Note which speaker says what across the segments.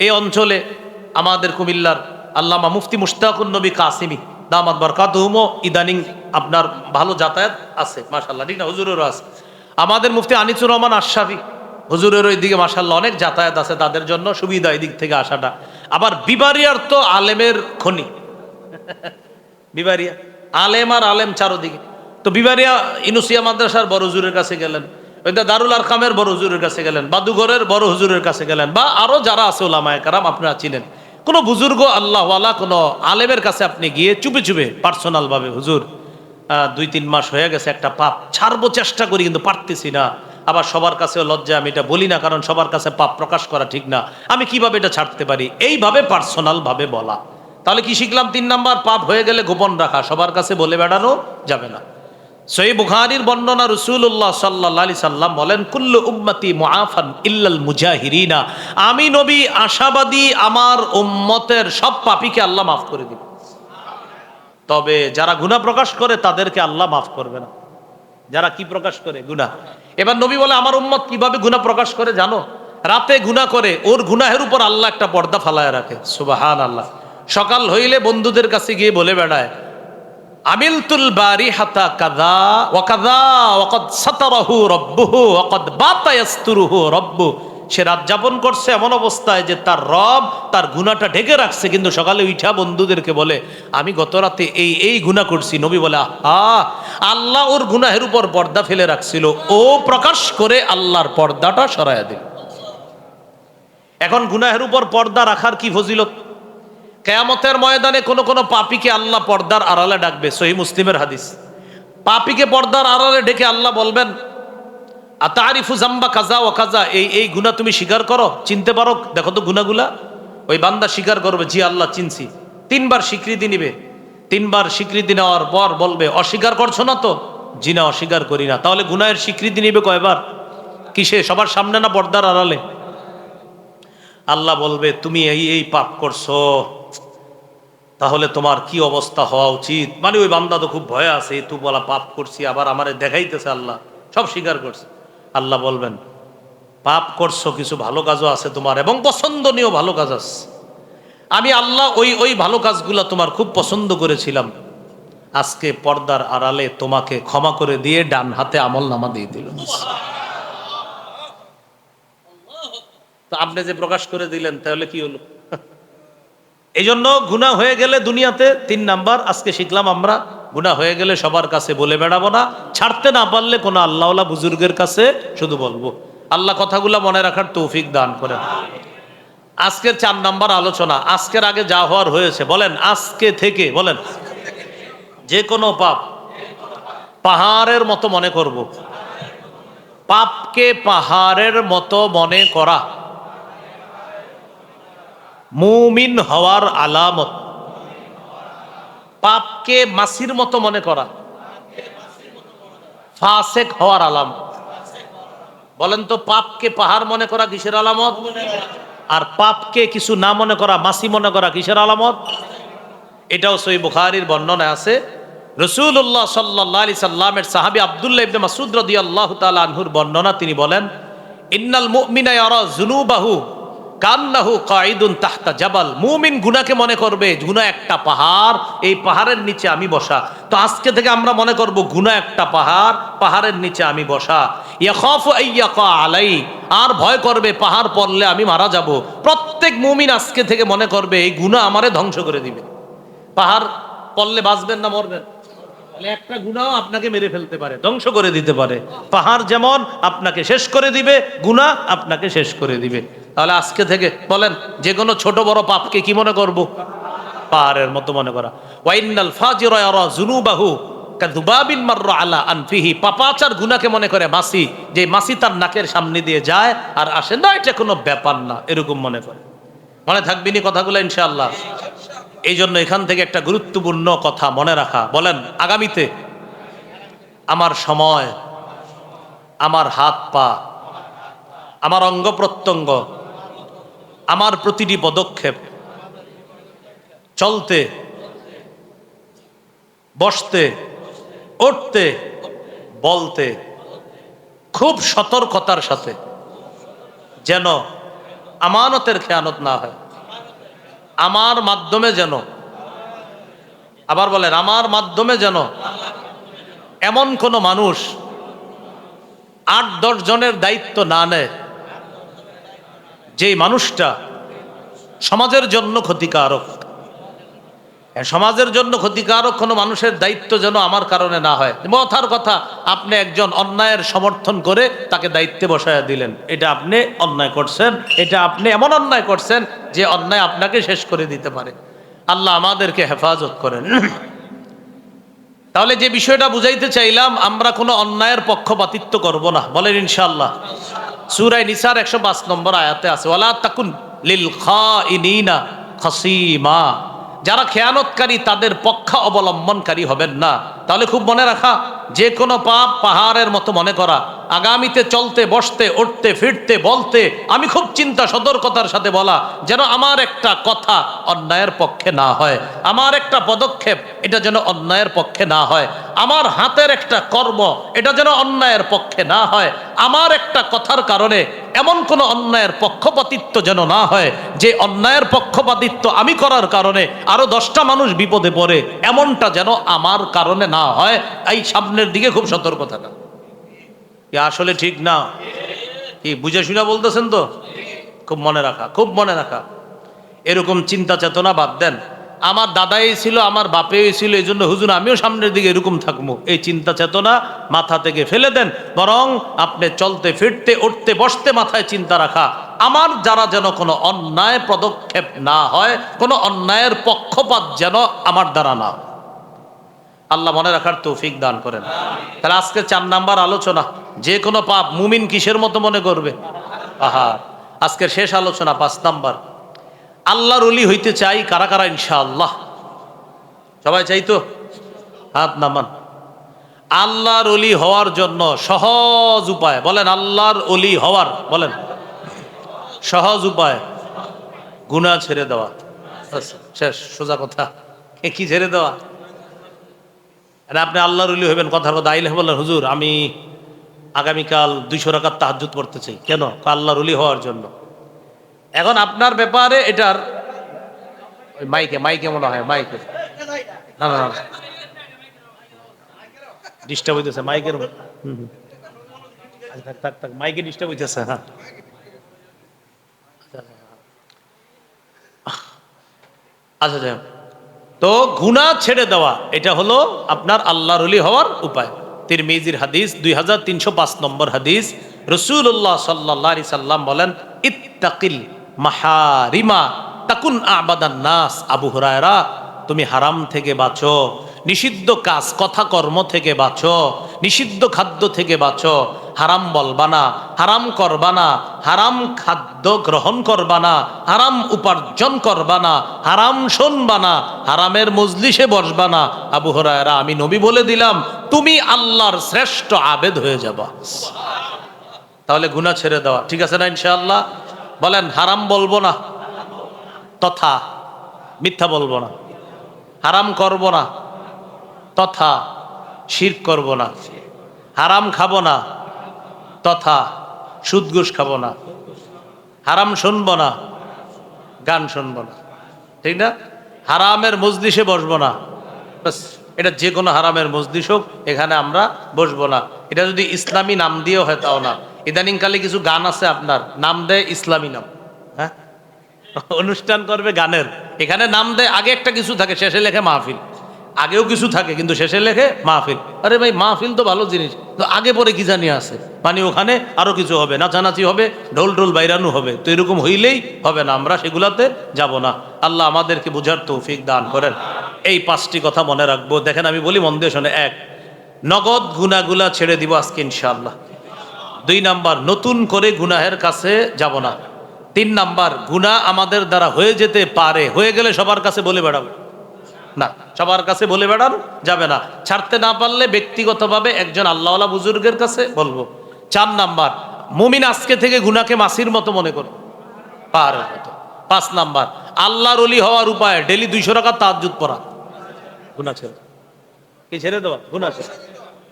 Speaker 1: এই অঞ্চলে আমাদের কুমিল্লার আল্লামা মুফতি মুশতাকুর নবী কাসিমি, দামাত বরকাতহুমও ইদানিং আপনার ভালো যাতায়াত আছে মাশাল্লাহ ঠিক না? হুজুরেরও আছে। আমাদের মুফতি আনিসুর রহমান আশাফি হুজুরের ওই দিকে মাশাল্লাহ অনেক যাতায়াত আছে তাদের জন্য, সুবিধা এই দিক থেকে আসাটা। আবার বিবারিয়ার তো আলেমের খনি। বিবারিয়া, আলেম আর আলেম চারোদিকে। তো বিবারিয়া ইনুসিয়া মাদ্রাসার বড় হুজুরের কাছে গেলেন। ওইটা দারুল আরকামের বড় হুজুরের কাছে গেলেন, বাদুঘরের বড় হুজুরের কাছে গেলেন, বা আরও যারা আছে ওলামায় কারাম আপনারা চিনেন। কোনো বুজুর্গ আল্লাহওয়ালা, কোনো আলেমের কাছে আপনি গিয়ে চুপে চুপে পার্সোনাল ভাবে হুজুর দুই তিন মাস হয়ে গেছে, একটা পাপ ছাড়বো, চেষ্টা করি, কিন্তু পারতেছি না। আবার সবার কাছেও লজ্জা, আমি এটা বলি না, কারণ সবার কাছে পাপ প্রকাশ করা ঠিক না। আমি কীভাবে এটা ছাড়তে পারি? এইভাবে পার্সোনাল ভাবে বলা। তাহলে কি শিখলাম? তিন নাম্বার, পাপ হয়ে গেলে গোপন রাখা, সবার কাছে বলে বেড়ানো যাবে না। সই বুখারির বর্ণনা রসুল্লাহ সাল্লাহ আলি সাল্লাম বলেন, কুল্লু উম্মতি মুআফান ইল্লাল মুজাহিরিনা। আমি নবী, আশাবাদী আমার উম্মতের সব পাপীকে আল্লাহ মাফ করে দিব। তবে যারা গুনাহ প্রকাশ করে, তাদেরকে আল্লাহ মাফ করবে না। যারা কি প্রকাশ করে? গুনাহ। এবার নবী বলে, আমার উম্মত কীভাবে গুনাহ প্রকাশ করে জানো? রাতে গুনাহ করে, ওর গুনাহের উপর আল্লাহ একটা পর্দা ফালায় রাখে। সুবাহান আল্লাহ সকাল হইলে বন্ধুদের কাছে গিয়ে বলে বেড়ায় আমিলতুল বারি হাতা কাদা ওয়াকাদা ওয়াকদ সাতারাহু রব্বুহু ওয়াকদ বাতা ইয়াসতুরুহু রব্বু। সে রাত যাপন করছে এমন অবস্থায় যে তার রব তার গুনাহটা ঢেকে রাখছে, কিন্তু সকালে উঠা বন্ধুদেরকে বলে, আমি গত রাতে এই এই গুনাহ করছি। নবী বলে, আহা, আল্লাহ ওর গুনাহের উপর পর্দা ফেলে রাখছিল। ও প্রকাশ করে আল্লাহর পর্দাটা সরাইয়া দিল। এখন গুনাহের উপর পর্দা রাখার কি ফজিলত? কেয়ামতের ময়দানে কোনো কোনো পাপিকে আল্লাহ পর্দার আড়ালে ডাকবে। সহি মুসলিমের হাদিস। পাপিকে পর্দার আড়ালে ডেকে আল্লাহ বলবেন, আতারিফু জাম্বা কাজা ও কাজা, এই এই গুণা তুমি স্বীকার করো? চিনতে পারো? দেখো তো গুণাগুলা ওই বান্দা স্বীকার করবে, জি, আল্লাহ চিনছি। তিনবার স্বীকৃতি নিবে। তিনবার স্বীকৃতি নেওয়ার পর বলবে, অস্বীকার করছ না তো? জি না, অস্বীকার করি না। তাহলে গুনাহের স্বীকৃতি নিবে কয়বার? কিসে? সবার সামনে না পর্দার আড়ালে? আল্লাহ বলবে, তুমি এই এই পাপ করছ। তাহলে তোমার কি অবস্থা হওয়া উচিত? মানে ওই বান্দা তো খুব ভয় আছে তু বলা পাপ করছি আবার আমারে দেখাইতেছে আল্লাহ সব স্বীকার করছে। আল্লাহ বলবেন পাপ করছ কিছু ভালো কাজও আছে তোমার এবং পছন্দনীয় ভালো কাজ আছে। আমি আল্লাহ ওই ওই ভালো কাজগুলো তোমার খুব পছন্দ করেছিলাম। আজকে পর্দার আড়ালে তোমাকে ক্ষমা করে দিয়ে ডান হাতে আমল নামা দিয়ে দিল। তো আপনি যে প্রকাশ করে দিলেন তাহলে কি হলো? এই জন্য গুণা হয়ে গেলে দুনিয়াতে তিন নাম্বার, আজকে শিখলাম আমরা গুণা হয়ে গেলে সবার কাছে বলে বেড়াবো না, ছাড়তে না পারলে কোনো আল্লাহওয়ালা বুজুর্গের কাছে শুধু বলব। আল্লাহ কথাগুলো মনে রাখার তৌফিক দান করেন। আজকের চার নাম্বার আলোচনা, আজকের আগে যা হওয়ার হয়েছে, বলেন আজকে থেকে, বলেন। যে কোনো পাপ পাহাড়ের মতো মনে করব। পাপকে পাহাড়ের মতো মনে করা। মুমিন হওয়ার আলামত। পাপকে মাসির মতো মনে করা। ফাসেক হওয়ার আলাম। বলেন তো পাপকে পাহাড় মনে করা কিসের আলামত? আর পাপকে কিছু না মনে করা, মাসি মনে করা কিসের আলামত? এটাও সই বুখারির বর্ণনা আছে। রসুল্লাহ সাল্লাহ আলি সাল্লামের সাহাবি আবদুল্লাহ ইবনে মাসুদ রাদিয়াল্লাহু তাআলা আনহুর বর্ণনা তিনি বলেন, ইন্নাল মুমিনা ইয়ারা যুনুবাহু কান্নাহু কাইদুন তাহতা জাবাল। মুমিন গুনাকে মনে করবে গুনা একটা পাহাড়, এই পাহাড়ের নিচে আমি বসা। তো আজকে থেকে আমরা মনে করব গুনা একটা পাহাড়, পাহাড়ের নিচে আমি বসা। ইয়াখাফু আইয়াকা আলাই, আর ভয় করবে, পাহাড় পড়লে আমি মারা যাব। প্রত্যেক মুমিন আজকে থেকে মনে করবে, এই গুনাহ আমারে ধ্বংস করে দিবে। পাহাড় পড়লে বাঁচবেন না মরবেন? একটা গুণাও আপনাকে মেরে ফেলতে পারে, ধ্বংস করে দিতে পারে। পাহাড় যেমন আপনাকে শেষ করে দিবে গুণা আপনাকে শেষ করে দিবে। তাহলে আজকে থেকে বলেন, যে কোনো ছোট বড় পাপকে কি মনে করব? পাহাড়ের মতো মনে করা। ওয়াইনাল ফাজিরা ইয়ারা যুনুবাহু কাযুবাবিন মাররা আলা আনফিহি। পাপাচার গুনাকে মনে করে মাসি, যে মাসি তার নাকের সামনে দিয়ে যায় আর আসে। না, এটা কোনো ব্যাপার না, এরকম মনে করে। মনে থাকবিনি কথাগুলো, ইনশাআল্লাহ? এই জন্য এখান থেকে একটা গুরুত্বপূর্ণ কথা মনে রাখা। বলেন, আগামীতে আমার সময়, আমার হাত পা, আমার অঙ্গ প্রত্যঙ্গ আমার প্রতিটি পদক্ষেপ চলতে, বসতে, উঠতে, বলতে খুব সতর্কতার সাথে যেন আমানতের খেয়ানত না হয়। আমার মাধ্যমে যেন, আবার বলেন, আমার মাধ্যমে যেন এমন কোনো মানুষ আট দশ জনের দায়িত্ব না নেয় যেই মানুষটা সমাজের জন্য ক্ষতিকারক। সমাজের জন্য ক্ষতিকারক কোনো মানুষের দায়িত্ব যেন আমার কারণে না হয়। মথার কথা, আপনি একজন অন্যায়ের সমর্থন করে তাকে দায়িত্বে বসায় দিলেন। এটা আপনি অন্যায় করছেন, এটা আপনি এমন অন্যায় করছেন যে অন্যায় আপনাকে শেষ করে দিতে পারে। আল্লাহ আমাদেরকে হেফাজত করেন। তাহলে যে বিষয়টা বুঝাইতে চাইলাম, আমরা কোনো অন্যায়ের পক্ষপাতিত্ব করব না। বলেন ইনশাল্লাহ সুরাই নিসার একশো পাঁচ নম্বর আয়াতে আছে, ওয়ালা তাকুন লিল খাইনিনা খাসিমা। যারা খেয়ানতকারী, তাদের পক্ষ অবলম্বনকারী হবেন না। তাহলে খুব মনে রাখা, যে কোনো পাপ পাহাড়ের মতো মনে করা আগামীতে চলতে, বসতে, উঠতে, ফিরতে, বলতে, আমি খুব চিন্তা, সতর্কতার সাথে বলা, যেন আমার একটা কথা অন্যায়ের পক্ষে না হয়। আমার একটা পদক্ষেপ, এটা যেন অন্যায়ের পক্ষে না হয়। আমার হাতের একটা কর্ম, এটা যেন অন্যায়ের পক্ষে না হয়। আমার একটা কথার কারণে এমন কোনো অন্যায়ের পক্ষপাতিত্ব যেন না হয়, যে অন্যায়ের পক্ষপাতিত্ব আমি করার কারণে আরও দশটা মানুষ বিপদে পড়ে, এমনটা যেন আমার কারণে না হয়। এই সামনের দিকে খুব সতর্ক থাকা। আসলে ঠিক না? কি, বুঝে শুনে বলতেছেন তো? খুব মনে রাখা, খুব মনে রাখা। এরকম চিন্তা চেতনা বাদ দেন। আমার দাদাই ছিল, আমার বাপেই ছিল এই জন্য হুজুর, আমিও সামনের দিকে এরকম থাকব। এই চিন্তা চেতনা মাথা থেকে ফেলে দেন, বরং আপনি চলতে, ফিরতে, উঠতে, বসতে মাথায় চিন্তা রাখা। আমার যারা যেন কোনো অন্যায় পদক্ষেপ না হয়, কোনো অন্যায়ের পক্ষপাত যেন আমার দ্বারা না হয়। আল্লাহ মনে রাখার তৌফিক দান করেন। তাহলে আজকে চার নাম্বার আলোচনা যে কোনো পাপ মুমিন কিসের মতো মনে করবে? আহা আজকের শেষ আলোচনা পাঁচ নাম্বার। আল্লাহর অলি হইতে চাই কারা কারা ইনশাআল্লাহ? সবাই চাই তো? হাত নামান। আল্লাহর অলি হওয়ার জন্য সহজ উপায় বলেন আল্লাহর অলি হওয়ার বলেন। সহজ উপায় গুণা ছেড়ে দেওয়া। ব্যাস, শেষ সোজা কথা। কি ছেড়ে দেওয়া? আর আপনি আল্লাহর উলি কথার কথা আইলে বললেন হুজুর আমি আগামীকাল দুইশো টাকার তাহাজুত পড়তে চাই। কেন? আল্লাহর উলি হওয়ার জন্য। এখন আপনার ব্যাপারে এটার ওই মাইকে মাইকে মনে হয় মাইকে। না না ডিস্টার্ব হইতেছে মাইকের। আচ্ছা, থাক থাক থাক মাইকে ডিস্টার্ব হইতেছে হ্যাঁ। আচ্ছা যাই হোক। তো গুণা ছেড়ে দেওয়া, এটা হলো আপনার আল্লাহ রলি হওয়ার উপায়। তির মেজির হাদিস, দুই হাজার তিনশো পাঁচ নম্বর হাদিস রসুল্লাহ সাল্লাহ সাল্লাম বলেন, ইত্তাকিল মাহারিমা, তাকুন আবাদান নাস। আবু হরায়রা, তুমি হারাম থেকে বাঁচো। নিষিদ্ধ কাজ, কথা কর্ম থেকে বাঁচো, নিষিদ্ধ খাদ্য থেকে বাঁচো, হারাম বলবা না হারাম করবা না হারাম খাদ্য গ্রহণ করবা না হারাম উপার্জন করবা না হারাম শুনবা না হারামের মজলিসে বসবা না আবু হরায়রা, আমি নবী বলে দিলাম, তুমি আল্লাহর শ্রেষ্ঠ আবেদ হয়ে যাবা। তাহলে গুনাহ ছেড়ে দেওয়া ঠিক আছে না ইনশাআল্লাহ? বলেন, হারাম বলব না। তথা মিথ্যা বলব না। হারাম করব না। তথা শির করব না। হারাম খাব না। তথা সুদ ঘুষ খাব না। হারাম শুনব না। গান শুনব না। ঠিক না? হারামের মজলিসে বসবো না। ব্যাস, এটা যে কোনো হারামের মজলিস হোক এখানে আমরা বসবো না। এটা যদি ইসলামী নাম দিয়েও হয় তাও না। ইদানিংকালে কিছু গান আছে আপনার নাম দেয় ইসলামী নাম। হ্যাঁ? অনুষ্ঠান করবে গানের। এখানে নাম দেয় আগে একটা কিছু থাকে শেষে লেখে মাহফিল। আগেও কিছু থাকে, কিন্তু শেষে লেখে মাহফিল। আরে ভাই, মাহফিল তো ভালো জিনিস তো আগে পরে কি জানি আছে? মানে ওখানে আরও কিছু হবে, নাচানাচি হবে ঢোল ঢোল বাইরানো হবে, তো এরকম হইলেই হবে না, আমরা সেগুলাতে যাব না। আল্লাহ আমাদেরকে বুঝার তৌফিক দান করেন। এই পাঁচটি কথা মনে রাখব। দেখেন, আমি বলি মন দিয়ে শোনে, এক, নগদ গুনাগুলা ছেড়ে দিব আজকে ইনশাআল্লাহ। দুই নাম্বার, নতুন করে গুনাহের কাছে যাব না। তিন নাম্বার, গুনাহ আমাদের দ্বারা হয়ে যেতে পারে, হয়ে গেলে সবার কাছে বলে বেড়াবো। না সবার কাছে বলে বেড়ানো যাবে না। ছাড়তে না পারলে ব্যক্তিগতভাবে একজন আল্লাহওয়ালা বুজুর্গের কাছে বলব। চার নাম্বার মুমিন আজকে থেকে গুনাকে মাসির মতো মনে করো। পাহাড়ের মতো। পাঁচ নাম্বার আল্লাহর অলি হওয়ার উপায় ডেলি দুইশো টাকা তাজ্জুদ পড়া। গুনা ছেড়ে কি ছেড়ে দেওয়া গুনা ছেড়ে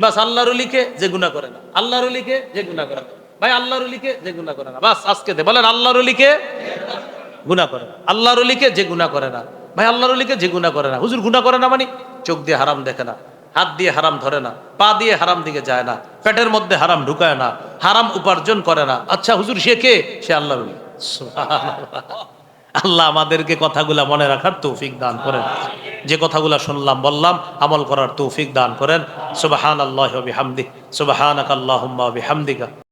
Speaker 1: বাস আল্লাহর অলিকে যে গুণা করে না। আল্লাহর অলিকে যে গুণা করে না। ভাই আল্লাহর অলিকে যে গুণা করে না। বাস আজকে দে। বলেন আল্লাহর অলিকে গুণা করে না। আল্লাহর অলিকে যে গুণা করে না। ভাই, আল্লাহর অলিকে যে গুণা করে না। হুজুর গুণা করে না মানে চোখ দিয়ে হারাম দেখে না, হাত দিয়ে হারাম ধরে না, পা দিয়ে হারাম দিকে যায় না, পেটের মধ্যে হারাম ঢুকায় না, হারাম উপার্জন করে না। আচ্ছা হুজুর, সে কে? সে আল্লাহর আল্লাহ আমাদেরকে কথাগুলা মনে রাখার তৌফিক দান করেন। যে কথাগুলা শুনলাম, বললাম, আমল করার তৌফিক দান করেন। সুবাহান আল্লাহ বিহামদি সুবাহানাক আল্লাহুম্মা বিহামদিকা।